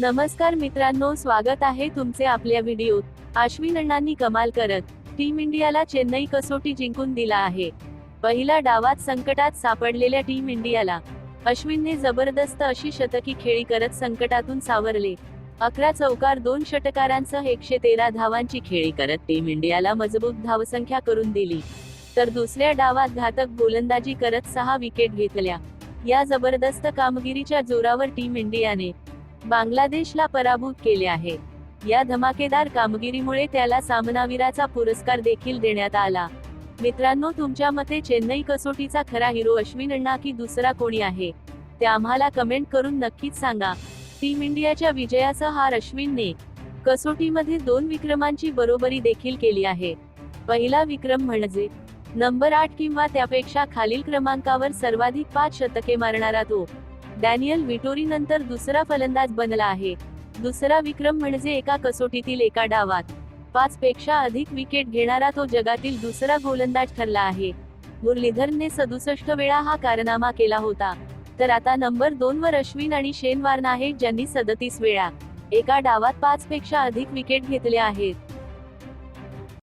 नमस्कार मित्रांनो स्वागत आहे तुमचे आपल्या व्हिडिओत आश्विन अण्णांनी कमाल करत टीम इंडियाला चेन्नई कसोटी जिंकून दिला आहे. पहिल्या डावात संकटात सापडलेल्या टीम इंडियाला अश्विनने जबरदस्त अशी शतकी खेळी करत संकटातून सावरले. अकरा चौकार दोन षटकारांसह एकशे तेरा धावांची खेळी करत टीम इंडियाला मजबूत धावसंख्या करून दिली. तर दुसऱ्या डावात घातक गोलंदाजी करत सहा विकेट घेतल्या. या जबरदस्त कामगिरीच्या जोरावर टीम इंडियाने बांगलादेशला पराभूत केले आहे. या धमाकेदार कामगिरीमुळे त्याला सामनावीराचा पुरस्कार देखील देण्यात आला. मित्रांनो तुमच्या मते चेन्नई कसोटीचा खरा हिरो अश्विन अण्णा की दुसरा कोणी आहे? ते आम्हाला कमेंट करून नक्कीच सांगा. टीम इंडियाच्या विजयासह हार अश्विनने कसोटीमध्ये दोन विक्रमांची बरोबरी देखील केली आहे. पहिला विक्रम म्हणजे नंबर आठ किंवा त्यापेक्षा खालील क्रमांकावर सर्वाधिक पाच शतके मारणारा तो डॅनियल विटोरी नंतर दुसरा फलंदाज बनला आहे. दुसरा विक्रम म्हणजे एका कसोटीतील एका डावात. पाच पेक्षा अधिक विकेट घेणारा तो जगातील दुसरा गोलंदाज ठरला आहे. मुरलीधरने सदुसष्ट वेळा हा कारनामा केला होता. तर आता नंबर दोन वर अश्विन आणि शेन वार्न आहेत ज्यांनी सदतीस वेळा. एका डावात पाच पेक्षा अधिक विकेट घेतल्या आहेत.